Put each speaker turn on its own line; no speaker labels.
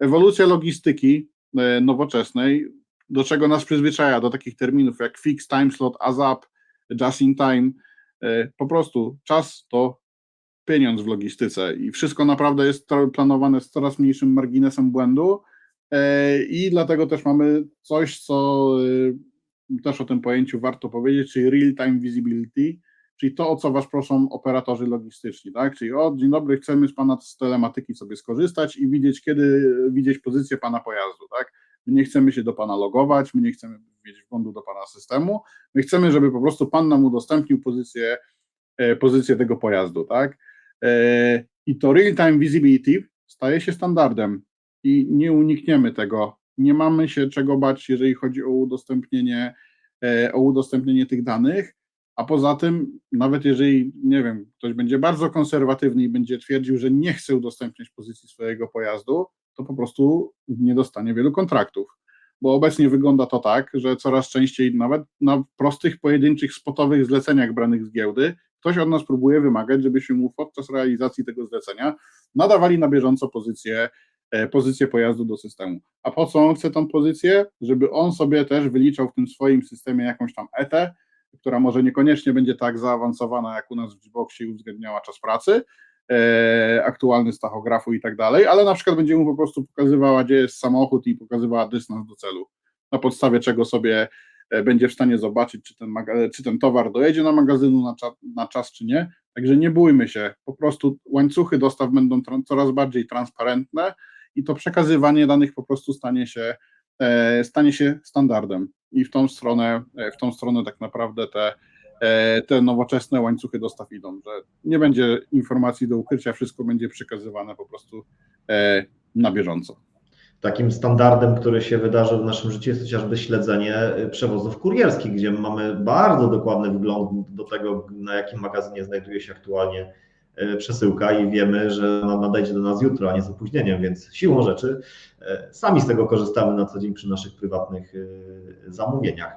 ewolucja logistyki e, nowoczesnej, do czego nas przyzwyczaja, do takich terminów jak fix time slot, ASAP, just in time, e, po prostu czas to pieniądz w logistyce i wszystko naprawdę jest planowane z coraz mniejszym marginesem błędu e, i dlatego też mamy coś, co też o tym pojęciu warto powiedzieć, czyli real-time visibility, czyli to, o co Was proszą operatorzy logistyczni, tak? Czyli o, dzień dobry, chcemy z Pana z telematyki sobie skorzystać i widzieć, kiedy widzieć pozycję Pana pojazdu, tak? My nie chcemy się do Pana logować, my nie chcemy mieć wglądu do Pana systemu, my chcemy, żeby po prostu Pan nam udostępnił pozycję, e, pozycję tego pojazdu, tak? E, I to real-time visibility staje się standardem i nie unikniemy tego. Nie mamy się czego bać, jeżeli chodzi o udostępnienie, e, o udostępnienie tych danych, a poza tym, nawet jeżeli, nie wiem, ktoś będzie bardzo konserwatywny i będzie twierdził, że nie chce udostępniać pozycji swojego pojazdu, to po prostu nie dostanie wielu kontraktów. Bo obecnie wygląda to tak, że coraz częściej, nawet na prostych, pojedynczych, spotowych zleceniach branych z giełdy, ktoś od nas próbuje wymagać, żebyśmy mu podczas realizacji tego zlecenia nadawali na bieżąco pozycję, e, pozycję pojazdu do systemu. A po co on chce tą pozycję? Żeby on sobie też wyliczał w tym swoim systemie jakąś tam etę, która może niekoniecznie będzie tak zaawansowana jak u nas w Gboxie i uwzględniała czas pracy, e, aktualny z tachografu i tak dalej, ale na przykład będzie mu po prostu pokazywała, gdzie jest samochód i pokazywała dystans do celu, na podstawie czego sobie e, będzie w stanie zobaczyć, czy ten, czy ten towar dojedzie na magazynu na, cza- na czas, czy nie. Także nie bójmy się, po prostu łańcuchy dostaw będą coraz bardziej transparentne i to przekazywanie danych po prostu stanie się, e, stanie się standardem. I w tą stronę, e, w tą stronę tak naprawdę te, e, te nowoczesne łańcuchy dostaw idą, że nie będzie informacji do ukrycia, wszystko będzie przekazywane po prostu e, na bieżąco.
Takim standardem, który się wydarzył w naszym życiu jest chociażby śledzenie przewozów kurierskich, gdzie mamy bardzo dokładny wgląd do tego, na jakim magazynie znajduje się aktualnie przesyłka i wiemy, że ona nadejdzie do nas jutro, a nie z opóźnieniem, więc siłą rzeczy y, sami z tego korzystamy na co dzień przy naszych prywatnych y, zamówieniach.